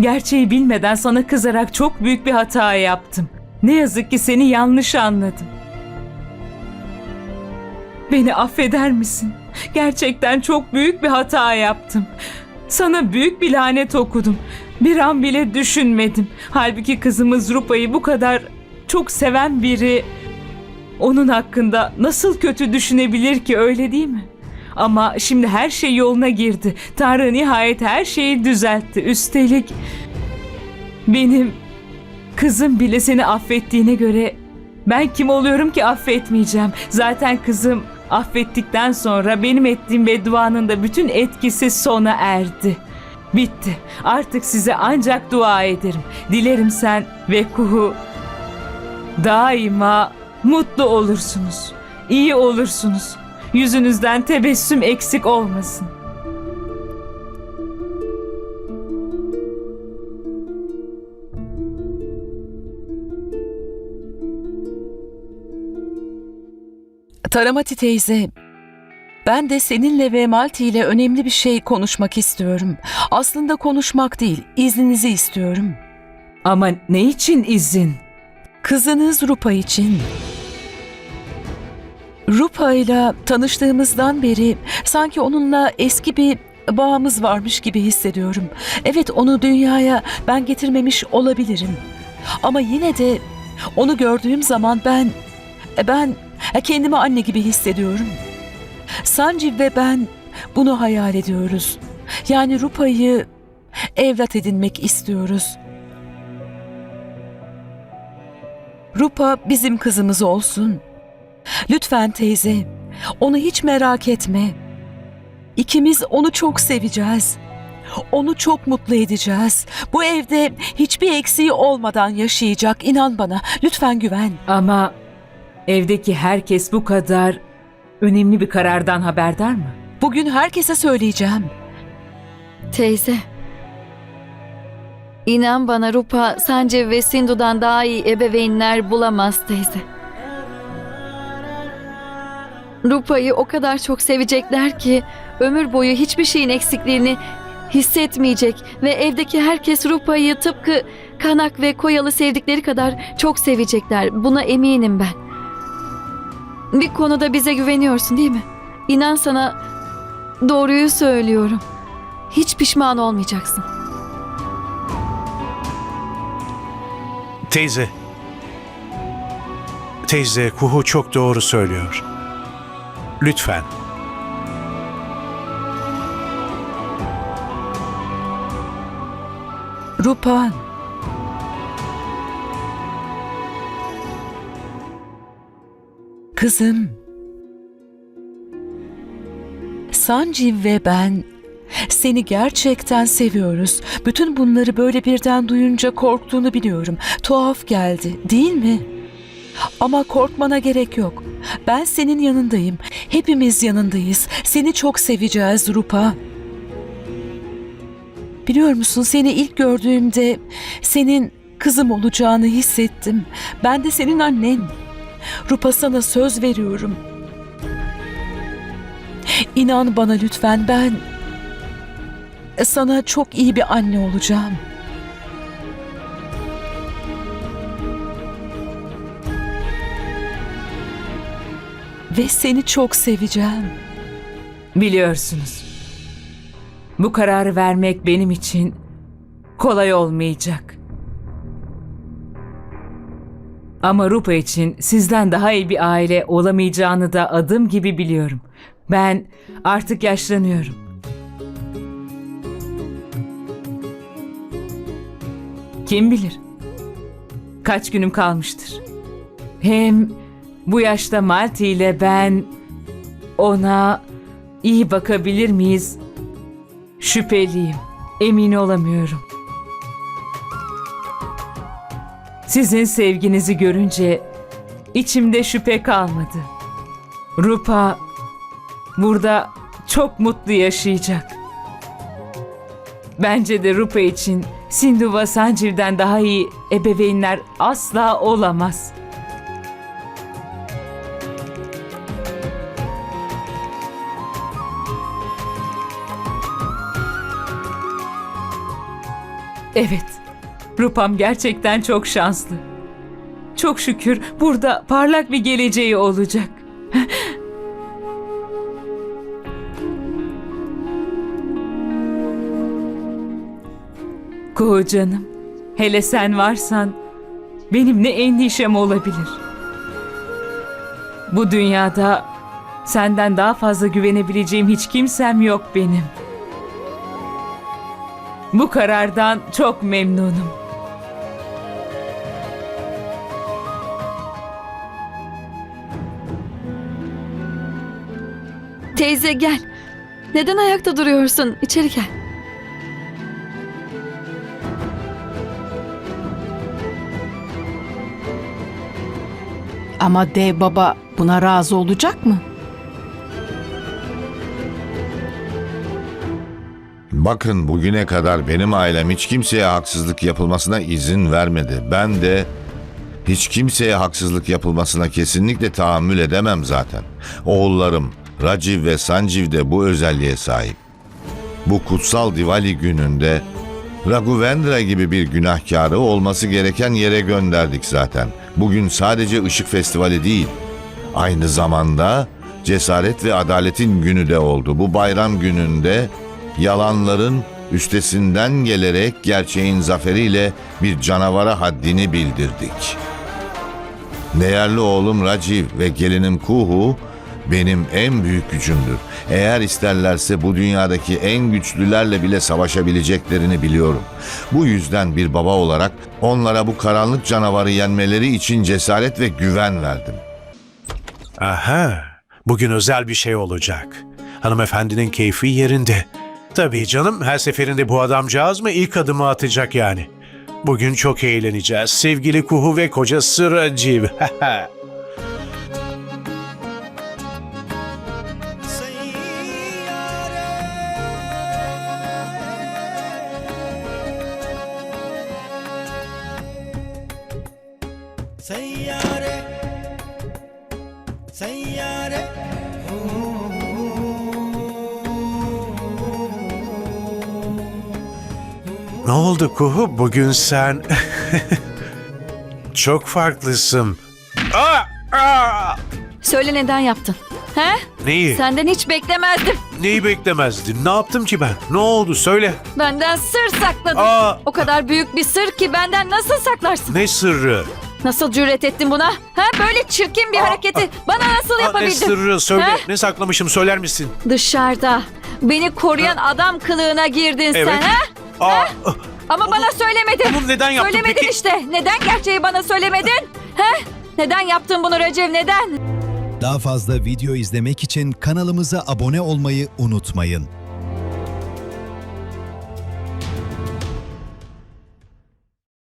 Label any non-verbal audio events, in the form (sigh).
Gerçeği bilmeden sana kızarak çok büyük bir hata yaptım. Ne yazık ki seni yanlış anladım. Beni affeder misin? Gerçekten çok büyük bir hata yaptım. Sana büyük bir lanet okudum. Bir an bile düşünmedim. Halbuki kızımız Rupa'yı bu kadar çok seven biri onun hakkında nasıl kötü düşünebilir ki öyle değil mi? Ama şimdi her şey yoluna girdi. Tanrı nihayet her şeyi düzeltti. Üstelik benim kızım bile seni affettiğine göre ben kim oluyorum ki affetmeyeceğim. Zaten kızım affettikten sonra benim ettiğim bedduanın da bütün etkisi sona erdi. Bitti. Artık size ancak dua ederim. Dilerim sen ve Kuhu daima mutlu olursunuz. İyi olursunuz. Yüzünüzden tebessüm eksik olmasın. Taramati teyze, ben de seninle ve Malti ile önemli bir şey konuşmak istiyorum. Aslında konuşmak değil, izninizi istiyorum. Ama ne için izin? Kızınız Rupa için. Rupa ile tanıştığımızdan beri sanki onunla eski bir bağımız varmış gibi hissediyorum. Evet onu dünyaya ben getirmemiş olabilirim. Ama yine de onu gördüğüm zaman ben ben kendimi anne gibi hissediyorum. Sanci ve ben bunu hayal ediyoruz. Yani Rupa'yı evlat edinmek istiyoruz. Rupa bizim kızımız olsun. Lütfen teyze, onu hiç merak etme. İkimiz onu çok seveceğiz. Onu çok mutlu edeceğiz. Bu evde hiçbir eksiği olmadan yaşayacak. İnan bana. Lütfen güven. Ama evdeki herkes bu kadar önemli bir karardan haberdar mı? Bugün herkese söyleyeceğim. Teyze. İnan bana Rupa, Sancev ve Sindu'dan daha iyi ebeveynler bulamaz teyze. Rupa'yı o kadar çok sevecekler ki ömür boyu hiçbir şeyin eksikliğini hissetmeyecek ve evdeki herkes Rupa'yı tıpkı Kanak ve Koyalı sevdikleri kadar çok sevecekler. Buna eminim ben. Bir konuda bize güveniyorsun değil mi? İnan sana doğruyu söylüyorum. Hiç pişman olmayacaksın. Teyze. Teyze, Kuhu çok doğru söylüyor. Lütfen. Rupa. Kızım. Sanjiv ve ben seni gerçekten seviyoruz. Bütün bunları böyle birden duyunca korktuğunu biliyorum. Tuhaf geldi, değil mi? Ama korkmana gerek yok. Ben senin yanındayım. Hepimiz yanındayız. Seni çok seveceğiz Rupa. Biliyor musun seni ilk gördüğümde senin kızım olacağını hissettim. Ben de senin annen. Rupa sana söz veriyorum. İnan bana lütfen ben sana çok iyi bir anne olacağım. Ve seni çok seveceğim. Biliyorsunuz. Bu kararı vermek benim için kolay olmayacak. Ama Rupa için sizden daha iyi bir aile olamayacağını da adım gibi biliyorum. Ben artık yaşlanıyorum. Kim bilir? Kaç günüm kalmıştır. Hem bu yaşta Malti ile ben ona iyi bakabilir miyiz? Şüpheliyim. Emin olamıyorum. Sizin sevginizi görünce içimde şüphe kalmadı. Rupa burada çok mutlu yaşayacak. Bence de Rupa için Sindhu ve Sanciv'den daha iyi ebeveynler asla olamaz. Evet, Rupam gerçekten çok şanslı. Çok şükür burada parlak bir geleceği olacak. (laughs) Kuğu canım, hele sen varsan benim ne endişem olabilir. Bu dünyada senden daha fazla güvenebileceğim hiç kimsem yok benim. Bu karardan çok memnunum. Teyze gel. Neden ayakta duruyorsun? İçeri gel. Ama dev baba buna razı olacak mı? Bakın bugüne kadar benim ailem hiç kimseye haksızlık yapılmasına izin vermedi. Ben de hiç kimseye haksızlık yapılmasına kesinlikle tahammül edemem zaten. Oğullarım Raciv ve Sanjiv de bu özelliğe sahip. Bu kutsal Diwali gününde Raghavendra gibi bir günahkarı olması gereken yere gönderdik zaten. Bugün sadece ışık festivali değil, aynı zamanda cesaret ve adaletin günü de oldu. Bu bayram gününde yalanların üstesinden gelerek gerçeğin zaferiyle bir canavara haddini bildirdik. Değerli oğlum Raciv ve gelinim Kuhu benim en büyük gücümdür. Eğer isterlerse bu dünyadaki en güçlülerle bile savaşabileceklerini biliyorum. Bu yüzden bir baba olarak onlara bu karanlık canavarı yenmeleri için cesaret ve güven verdim. Aha, bugün özel bir şey olacak. Hanımefendinin keyfi yerinde. Tabii canım her seferinde bu adamcağız mı ilk adımı atacak yani. Bugün çok eğleneceğiz. Sevgili Kuhu ve kocası Raciv. Seyyare (laughs) Seyyare Ooh. Ne oldu Kuhu? Bugün sen... (laughs) çok farklısın. Aa, aa! Söyle neden yaptın? He? Neyi? Senden hiç beklemezdim. Neyi beklemezdin? Ne yaptım ki ben? Ne oldu? Söyle. Benden sır sakladın. Aa! O kadar büyük bir sır ki benden nasıl saklarsın? Ne sırrı? Nasıl cüret ettin buna? Ha böyle çirkin bir hareketi bana nasıl Aa, ne yapabildin? sırrı? Söyle. Ha? Ne saklamışım söyler misin? Dışarıda beni koruyan adam kılığına girdin Evet. sen ha? Aa, Ama bana söylemedin. bunu neden yaptın Söylemedin peki? işte. Neden gerçeği bana söylemedin? He? Neden yaptın bunu Recep neden? Daha fazla video izlemek için kanalımıza abone olmayı unutmayın.